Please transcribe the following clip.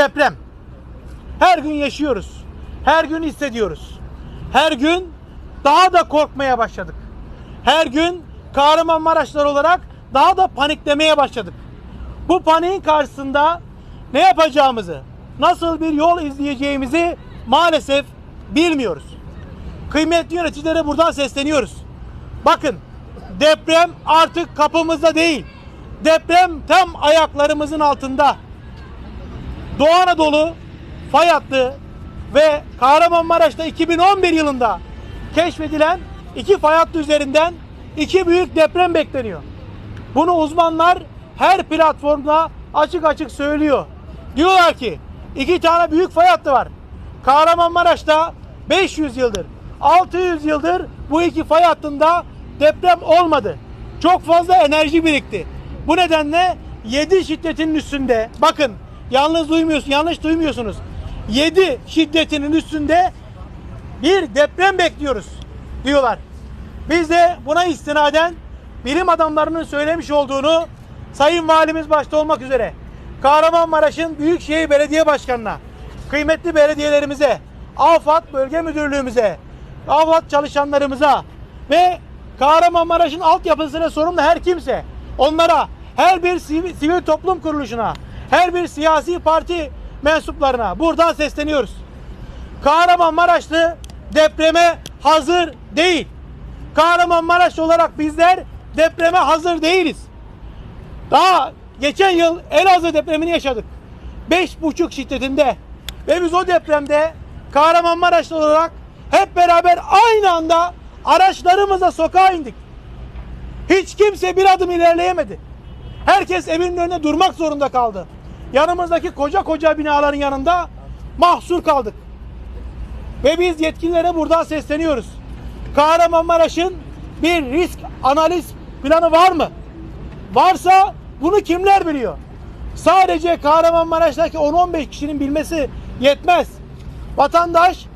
deprem. Her gün yaşıyoruz. Her gün hissediyoruz. Her gün daha da korkmaya başladık. Her gün Kahramanmaraşlar olarak daha da paniklemeye başladık. Bu paniğin karşısında ne yapacağımızı, nasıl bir yol izleyeceğimizi maalesef bilmiyoruz. Kıymetli yöneticilere buradan sesleniyoruz. Bakın deprem artık kapımızda değil. Deprem tam ayaklarımızın altında. Doğu Anadolu, fay hattı ve Kahramanmaraş'ta 2011 yılında keşfedilen iki fay hattı üzerinden iki büyük deprem bekleniyor. Bunu uzmanlar her platformda açık açık söylüyor. Diyorlar ki iki tane büyük fay hattı var. Kahramanmaraş'ta 500 yıldır, 600 yıldır bu iki fay hattında deprem olmadı. Çok fazla enerji birikti. Bu nedenle 7 şiddetinin üstünde bakın yalnız duymuyorsun, yanlış duymuyorsunuz. 7 şiddetinin üstünde bir deprem bekliyoruz diyorlar. Biz de buna istinaden bilim adamlarının söylemiş olduğunu Sayın Valimiz başta olmak üzere Kahramanmaraş'ın Büyükşehir Belediye Başkanı'na, kıymetli belediyelerimize, AFAD Bölge Müdürlüğümüze, AFAD çalışanlarımıza ve Kahramanmaraş'ın altyapısına sorumlu her kimse onlara, her bir sivil, sivil toplum kuruluşuna, her bir siyasi parti mensuplarına buradan sesleniyoruz. Kahramanmaraşlı depreme hazır değil. Kahramanmaraş olarak bizler depreme hazır değiliz. Daha geçen yıl Elazığ depremini yaşadık. 5,5 şiddetinde. Ve biz o depremde Kahramanmaraşlı olarak hep beraber aynı anda araçlarımızla sokağa indik. Hiç kimse bir adım ilerleyemedi. Herkes evinin önünde durmak zorunda kaldı. Yanımızdaki koca koca binaların yanında mahsur kaldık. Ve biz yetkililere buradan sesleniyoruz. Kahramanmaraş'ın bir risk analiz planı var mı? Varsa bunu kimler biliyor? Sadece Kahramanmaraş'taki 10-15 kişinin bilmesi yetmez. Vatandaş